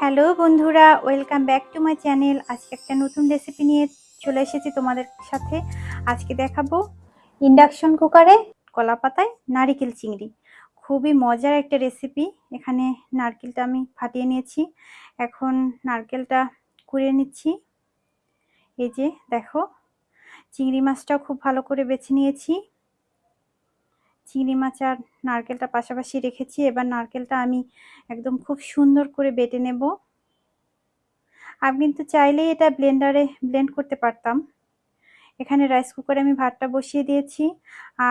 Hello বন্ধুরা, welcome back to my channel. আজকে একটা নতুন রেসিপি নিয়ে চলে এসেছি তোমাদের সাথে। আজকে দেখাবো ইন্ডাকশন কুকারে কলা পাতায় নারিকেল চিংড়ি। খুবই মজার একটা রেসিপি এখানে নারকেলটা আমি ফাটিয়ে নিয়েছি। এখন নারকেলটা কুড়িয়ে নিচ্ছি। এই যে দেখো, চিংড়ি মাছটাও খুব ভালো করে বেছে নিয়েছি। চিংড়ি মাছ আর নারকেলটা পাশাপাশি রেখেছি। এবার নারকেলটা আমি একদম খুব সুন্দর করে বেটে নেব। আমি কিন্তু চাইলেই এটা ব্লেন্ডারে ব্লেন্ড করতে পারতাম। এখানে রাইস কুকারে আমি ভাতটা বসিয়ে দিয়েছি।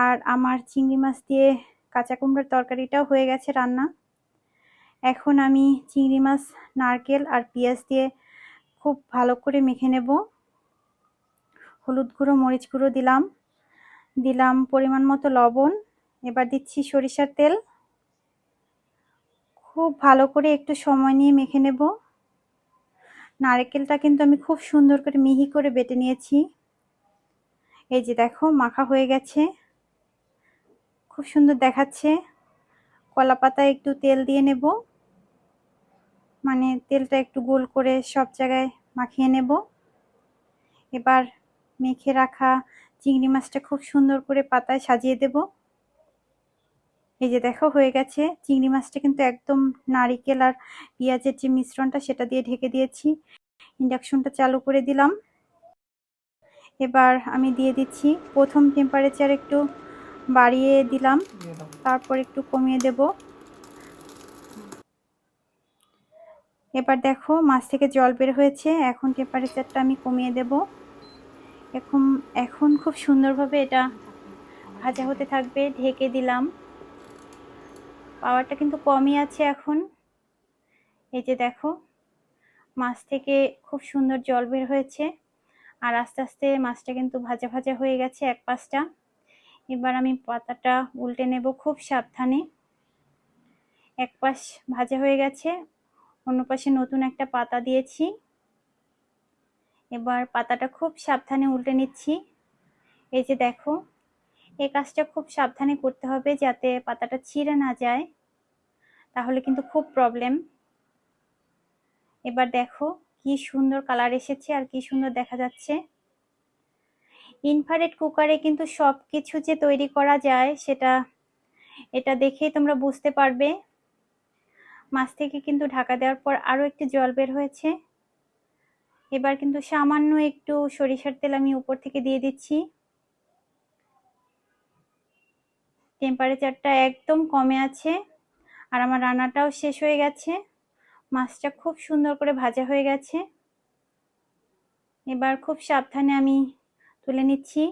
আর আমার চিংড়ি মাছ দিয়ে কাঁচা কুমড়োর তরকারিটাও হয়ে গেছে রান্না। এখন আমি চিংড়ি মাছ, নারকেল আর পেঁয়াজ দিয়ে খুব ভালো করে মেখে নেব। হলুদ গুঁড়ো, মরিচ গুঁড়ো দিলাম। দিলাম পরিমাণ মতো লবণ। এবার দিচ্ছি সরিষার তেল। খুব ভালো করে একটু সময় নিয়ে মেখে নেব। নারকেলটা কিন্তু আমি খুব সুন্দর করে মিহি করে বেটে নিয়েছি। এই যে দেখো, মাখা হয়ে গেছে। খুব সুন্দর দেখাচ্ছে। কলা পাতায় একটু তেল দিয়ে নেব। মানে তেলটা একটু গোল করে সব জায়গায় মাখিয়ে নেব। এবার মেখে রাখা চিংড়ি মাছটা খুব সুন্দর করে পাতায় সাজিয়ে দেবো। এই যে দেখো হয়ে গেছে। চিংড়ি মাছটা কিন্তু একদম নারিকেল আর পেঁয়াজের যে মিশ্রণটা, সেটা দিয়ে ঢেকে দিয়েছি। ইন্ডাকশনটা চালু করে দিলাম। এবার আমি দিয়ে দিচ্ছি। প্রথম টেম্পারেচার একটু বাড়িয়ে দিলাম। তারপর একটু কমিয়ে দেব। এবার দেখো মাছ থেকে জল বের হয়েছে। এখন টেম্পারেচারটা আমি কমিয়ে দেব। এখন এখন খুব সুন্দরভাবে এটা ভাজা হতে থাকবে। ঢেকে দিলাম। পাওয়ারটা কিন্তু কমই আছে এখন। এই যে দেখো, মাছ থেকে খুব সুন্দর জল বের হয়েছে। আর আস্তে আস্তে মাছটা কিন্তু ভাজা ভাজা হয়ে গেছে এক পাশটা। এবার আমি পাতাটা উল্টে নেব খুব সাবধানে। এক পাশ ভাজা হয়ে গেছে, অন্য পাশে নতুন একটা পাতা দিয়েছি। এবার পাতাটা খুব সাবধানে উল্টে নিচ্ছি। এই যে দেখো এই কাজটা খুব সাবধানে করতে হবে যাতে পাতাটা ছিঁড়ে না যায়। তাহলে কিন্তু খুব প্রবলেম এবার দেখো কি সুন্দর কালার এসেছে আর কি সুন্দর দেখা যাচ্ছে। ইনফারেট কুকারে কিন্তু সব কিছু যে তৈরি করা যায় সেটা, এটা দেখেই তোমরা বুঝতে পারবে। মাছ থেকে কিন্তু ঢাকা দেওয়ার পর আরও একটু জল বের হয়েছে। এবার কিন্তু সামান্য একটু সরিষার তেল আমি উপর থেকে দিয়ে দিচ্ছি। টেম্পারেচারটা একদম কমে আছে আর আমার রান্নাটাও শেষ হয়ে গেছে। মাছটা খুব সুন্দর করে ভাজা হয়ে গেছে। এবার খুব সাবধানে আমি তুলে নিচ্ছি।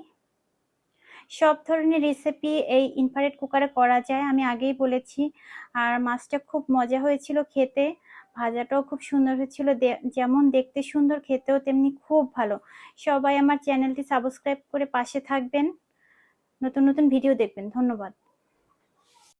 সব ধরনের রেসিপি এই ইনফারেট কুকারে করা যায়, আমি আগেই বলেছি। আর মাছটা খুব মজা হয়েছিল খেতে, ভাজাটাও খুব সুন্দর হয়েছিল। যেমন দেখতে সুন্দর, খেতেও তেমনি খুব ভালো। সবাই আমার চ্যানেলটি সাবস্ক্রাইব করে পাশে থাকবেন। নতুন নতুন ভিডিও দেখবেন। ধন্যবাদ।